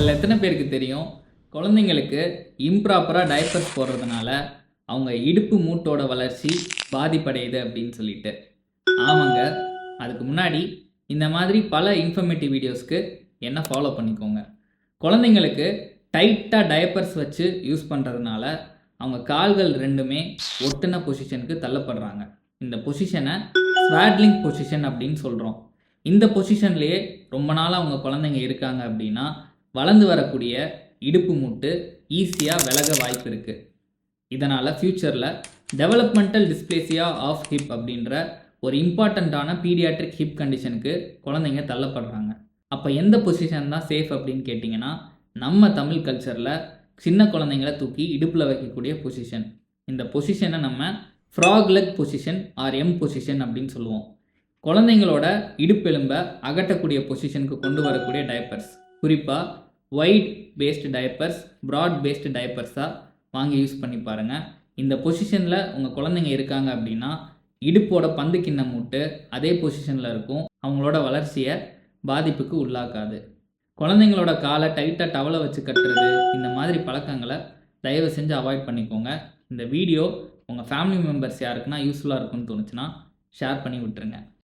உங்கள் எத்தனை பேருக்கு தெரியும்? குழந்தைங்களுக்கு இம்ப்ராப்பராக டைப்பர்ஸ் போடுறதுனால அவங்க இடுப்பு மூட்டோட வளர்ச்சி பாதிப்படையுது அப்படின்னு சொல்லிட்டு. ஆமாங்க. அதுக்கு முன்னாடி இந்த மாதிரி பல இன்ஃபர்மேட்டிவ் வீடியோஸ்க்கு என்ன ஃபாலோ பண்ணிக்கோங்க. குழந்தைங்களுக்கு டைட்டாக டயப்பர்ஸ் வச்சு யூஸ் பண்ணுறதுனால அவங்க கால்கள் ரெண்டுமே ஒட்டுன பொசிஷனுக்கு தள்ளப்படுறாங்க. இந்த பொசிஷனை ஸ்வாட்லிங் பொசிஷன் அப்படின்னு சொல்கிறோம் இந்த பொசிஷன்லேயே ரொம்ப நாளாக அவங்க குழந்தைங்க இருக்காங்க அப்படின்னா வளர்ந்து வரக்கூடிய இடுப்பு மூட்டு ஈஸியாக விலக வாய்ப்பு இருக்குது இதனால் ஃப்யூச்சரில் டெவலப்மெண்டல் டிஸ்பிளேசியா ஆஃப் ஹிப் அப்படின்ற ஒரு இம்பார்ட்டண்ட்டான பீடியாட்ரிக் ஹிப் கண்டிஷனுக்கு குழந்தைங்க தள்ளப்படுறாங்க. அப்போ எந்த பொசிஷன் தான் சேஃப் அப்படின்னு கேட்டிங்கன்னா நம்ம தமிழ் கல்ச்சரில் சின்ன குழந்தைங்கள தூக்கி இடுப்பில் வைக்கக்கூடிய பொசிஷன் இந்த பொசிஷனை நம்ம frog leg position R M position அப்படின்னு சொல்லுவோம். குழந்தைங்களோட இடுப்பெலும்பை அகட்டக்கூடிய பொசிஷனுக்கு கொண்டு வரக்கூடிய டயப்பர்ஸ் குறிப்பாக wide based diapers broad based டயப்பர்ஸாக வாங்கி யூஸ் பண்ணி பாருங்கள் இந்த பொசிஷனில் உங்கள் குழந்தைங்க இருக்காங்க அப்படின்னா இடுப்போட பந்து கிண்ண மூட்டு அதே பொசிஷனில் இருக்கும். அவங்களோட வளர்ச்சியை பாதிப்புக்கு உள்ளாக்காது. குழந்தைங்களோட காலை டைட்டாக டவலை வச்சு கட்டுறது இந்த மாதிரி பழக்கங்களை தயவு செஞ்சு அவாய்ட் பண்ணிக்கோங்க. இந்த வீடியோ உங்கள் ஃபேமிலி மெம்பர்ஸ் யாருக்குன்னா யூஸ்ஃபுல்லாக இருக்கும்னு தோணுச்சுன்னா ஷேர் பண்ணி விட்டுருங்க.